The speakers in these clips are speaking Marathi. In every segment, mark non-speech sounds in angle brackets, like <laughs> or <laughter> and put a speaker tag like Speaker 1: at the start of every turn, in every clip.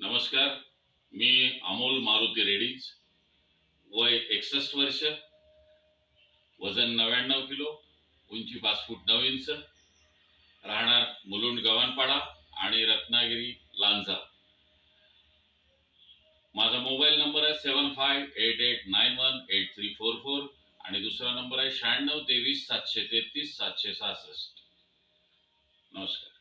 Speaker 1: नमस्कार मी अमोल मारुती रेडीज वय एकसष्ट वर्ष वजन नव्याण्णव किलो उंची पाच फूट नऊ इंच राहणार मुलुंड गव्हाणपाडा आणि रत्नागिरी लांजा. माझा मोबाईल नंबर आहे seven five eight eight nine one eight three four four आणि दुसरा नंबर आहे शहाण्णव तेवीस सातशे तेहतीस सातशे सहासष्ट. नमस्कार नमस्कार.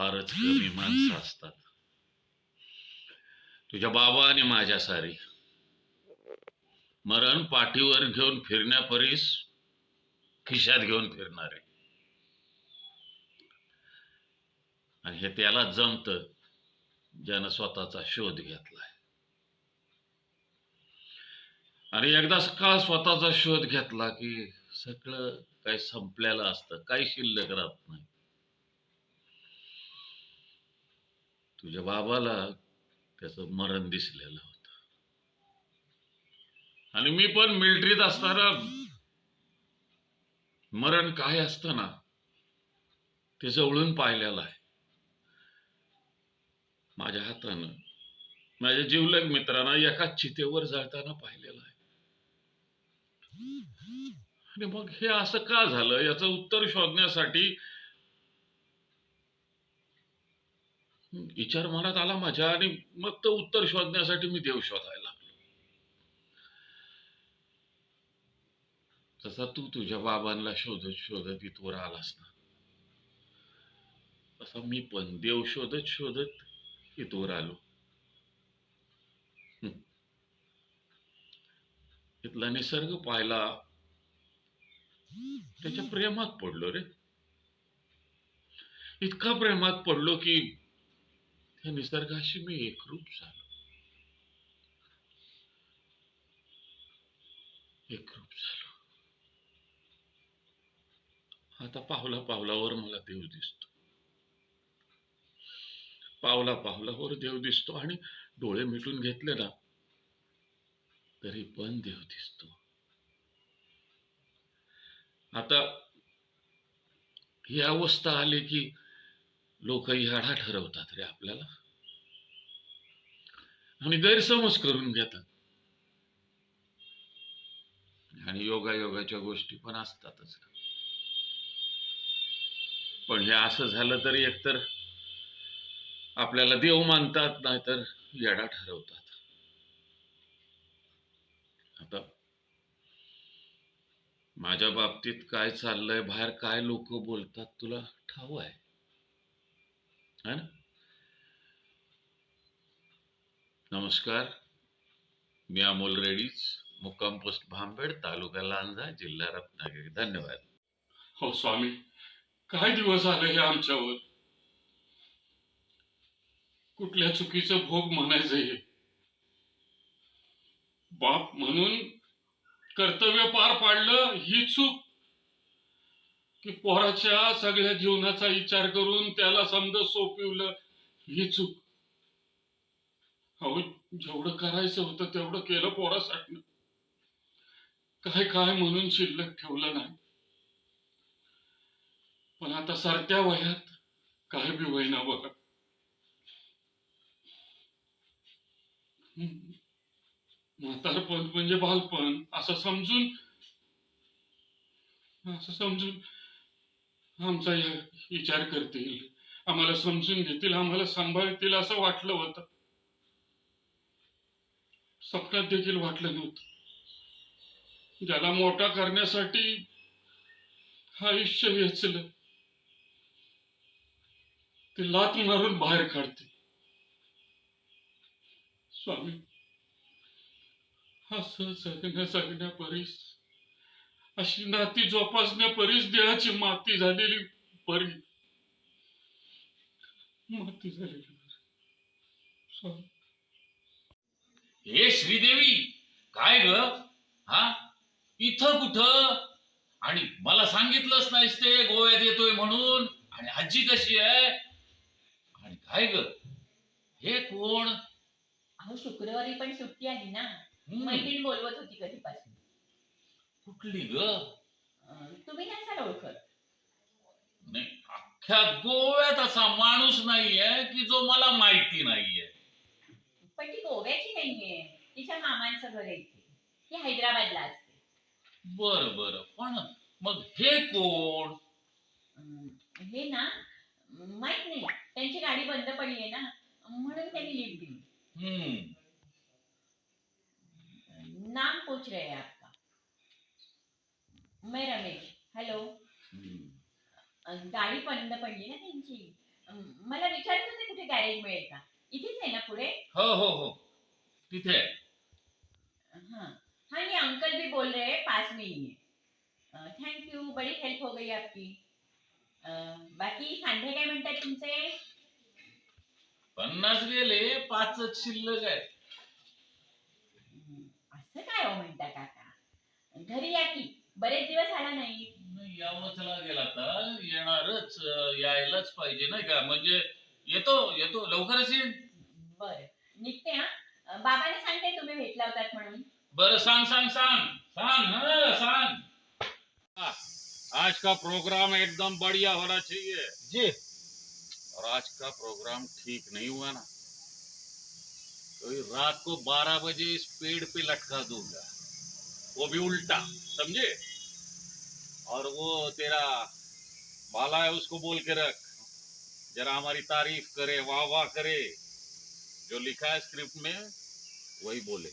Speaker 1: फारच कमी माणसं असतात. तुझ्या बाबा आणि माझ्या सारी मरण पाठीवर घेऊन फिरण्यापरीस खिशात घेऊन फिरणारे. आणि हे त्याला जमत ज्यानं स्वतःचा शोध घेतलाय. आणि एकदा का स्वतःचा शोध घेतला की सगळं काही संपलेलं असतं काही शिल्लक राहत नाही. तुझ्या बाबाला त्याचं मरण दिसलेलं होतं. आणि मी पण मिलिटरीत असताना मरण काय असतं ना ते जवळून पाहिलेलं आहे. माझ्या हातानं माझ्या जिवलग मित्रांना एका चितेवर जळताना पाहिलेलं आहे. आणि मग हे असं का झालं? याचं उत्तर शोधण्यासाठी विचार मनात आला माझ्या आणि मग तो उत्तर शोधण्यासाठी मी देव शोधायला लागलो. तसा तू तुझ्या बाबांना शोधत शोधत इथवर आलास ना तसा मी पण देव शोधत शोधत इथवर आलो. इथला निसर्ग पाहिला त्याच्या प्रेमात पडलो रे. इतका प्रेमात पडलो की त्या निसर्गाशी मी एकरूप झालो. एकरूप झालो. आता पावला पावलावर मला देव दिसतो. पावला पावलावर देव दिसतो आणि डोळे मिटून घेतले ना तरी पण देव दिसतो. आता ही अवस्था आली की लोक याडा ठरवतात रे आपल्याला. आणि गैरसमज करून घेतात. आणि योगा योगाच्या गोष्टी पण असतातच. पण हे असं झालं तरी एकतर आपल्याला देव मानतात नाहीतर येडा ठरवतात. आता माझ्या बाबतीत काय चाललंय बाहेर काय लोक बोलतात तुला ठाऊ आहे. है ना? नमस्कार मी अमोल रेडीज मुक्काम पोस्ट भांबेड तालुका लांजा जिल्हा रत्नागिरी. धन्यवाद.
Speaker 2: हो स्वामी. काय दिवस आले हे आमच्यावर? कुठल्या चुकीचं भोग म्हणायचं हे? बाप म्हणून कर्तव्य पार पाडलं ही चूक की पोराच्या सगळ्या जीवनाचा विचार करून त्याला समज सोपवलं ही चूक. अहो जेवढं करायचं होतं तेवढं केलं पोरासाठी. काय काय म्हणून शिल्लक ठेवलं नाही. पण आता सरत्या वयात काय बी होईना बघा. म्हातारपण म्हणजे बालपण असं समजून असं समजून आमचा विचार करतील. आम्हाला समजून घेतील आम्हाला सांभाळतील असं वाटलं होतं. स्वप्नात देखील वाटलं नव्हतं. ज्याला मोठा करण्यासाठी आयुष्य वेचलं ते लात मारून बाहेर काढते. स्वामी असं जगण्या जगण्या परीस अशी नाती जोपासण्या परीस देहाची माती झालेली बरी माती झालेली
Speaker 1: हे श्रीदेवी काय ग? हा? इथं कुठं? आणि मला सांगितलंच नाहीस ते गोव्यात येतोय म्हणून. आणि आजी कशी आहे? आणि काय ग? हे कोण?
Speaker 3: अहो शुक्रवारी पण सुट्टी आली ना. मैत्रीण बोलवत होती कधीपासून.
Speaker 1: कुठली ग?
Speaker 3: तुम्ही नसाल ओळखत.
Speaker 1: नाही अख्ख्या गोव्यात असा माणूस नाहीये की जो मला माहिती नाहीये.
Speaker 3: पण ती गोव्याची नाहीये. तिच्या मामांचं घर आहे इथे. ती हैदराबादला असते.
Speaker 1: बर बर. पण मग हे कोण?
Speaker 3: अं, हे ना माहीत नाही. त्यांची गाडी बंद पडली आहे ना म्हणून त्यांनी लिफ्ट दिली.
Speaker 1: हम्म.
Speaker 3: नाम पूछ रहे हैं मैं रमेश. हेलो गाडी बंद पडली ना त्यांची. मला विचारत होते कुठे गॅरेज मिळेल का? इथेच आहे ना पुढे?
Speaker 1: हो हो हो. तिथे.
Speaker 3: हाँ. हाँ ये अंकल भी बोल रहे हैं पास में ही है. थैंक यू बड़ी हेल्प हो गई आपकी. बाकी सांधे काय म्हणतात तुमचे?
Speaker 1: पन्नास गेले पाचच शिल्लक आहे
Speaker 3: हं, असं काय हो म्हणता काका? बरेच दिवस आला नाही.
Speaker 1: नाही, लागेल आता. येणारच अं, यायलाच पाहिजे नाही का? म्हणजे येतो येतो. लवकरच येईन.
Speaker 3: बर. निघते हा? अं, बाबाने सांगते तुम्ही भेटला होतात म्हणून.
Speaker 1: बरं सांग सांग सांग. सांग हं, सांग.
Speaker 2: आज का प्रोग्राम एकदम बढ़िया होना चाहिए?
Speaker 4: जी.
Speaker 2: और आज का प्रोग्राम ठीक नहीं हुआ ना? तो ये रात को 12 बजे इस पेड़ पे लटका दूंगा। वो भी उल्टा समझे? वो तेरा बाला है, उसको बोल के रख। जरा हमारी तारीफ़ करे वाह वाह करे। जो लिखा है स्क्रिप्ट में, वही बोले।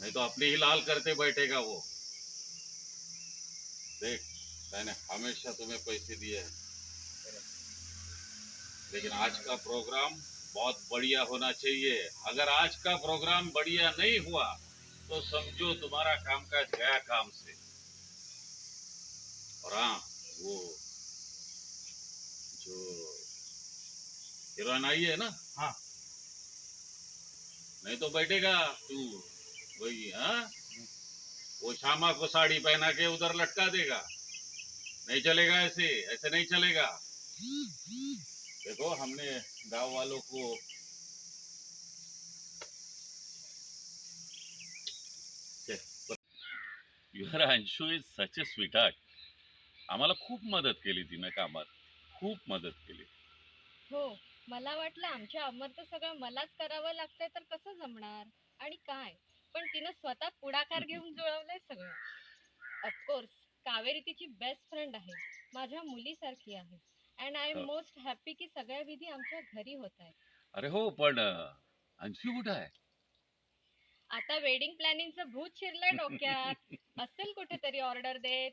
Speaker 2: नहीं तो अपने ही लाल करते बैठेगा वो। देख, मैंने हमेशा तुम्हें पैसे दिए हैं। लेकिन आज का प्रोग्राम बहुत बढ़िया होना चाहिए। अगर आज का प्रोग्राम बढ़िया नहीं हुआ तो समझो तुम्हारा कामकाज गया काम से। और हाँ वो जो हीरोइन आई है ना?
Speaker 4: हाँ।
Speaker 2: नहीं तो बैठेगा तू वही हाँ? वो श्यामा को साड़ी पहना के उधर लटका देगा। नहीं चलेगा ऐसे ऐसे नहीं चलेगा। देखो हमने गाँव वालों को Anshu is such a sweet आम्हाला खूप मदत केली तिने कामात. खूप मदत केली.
Speaker 5: हो मला वाटलं आमच्या अमर सगळं मलाच करावं लागतंय तर कसं जमणार? आणि काय? पण तिनं स्वतः पुढाकार घेऊन <laughs> जुळवलंय सगळं. ऑफकोर्स कावेरी तिची बेस्ट फ्रेंड आहे. माझ्या मुलीसारखी आहे. And I am. Most happy की सगळ्या विधी आमच्या घरी होत आहेत.
Speaker 2: अरे हो पण अंशू कुठं आहे?
Speaker 5: आता वेडिंग प्लॅनिंगचं भूत शिरलंय डोक्यात. <laughs> असेल कुठेतरी ऑर्डर देत.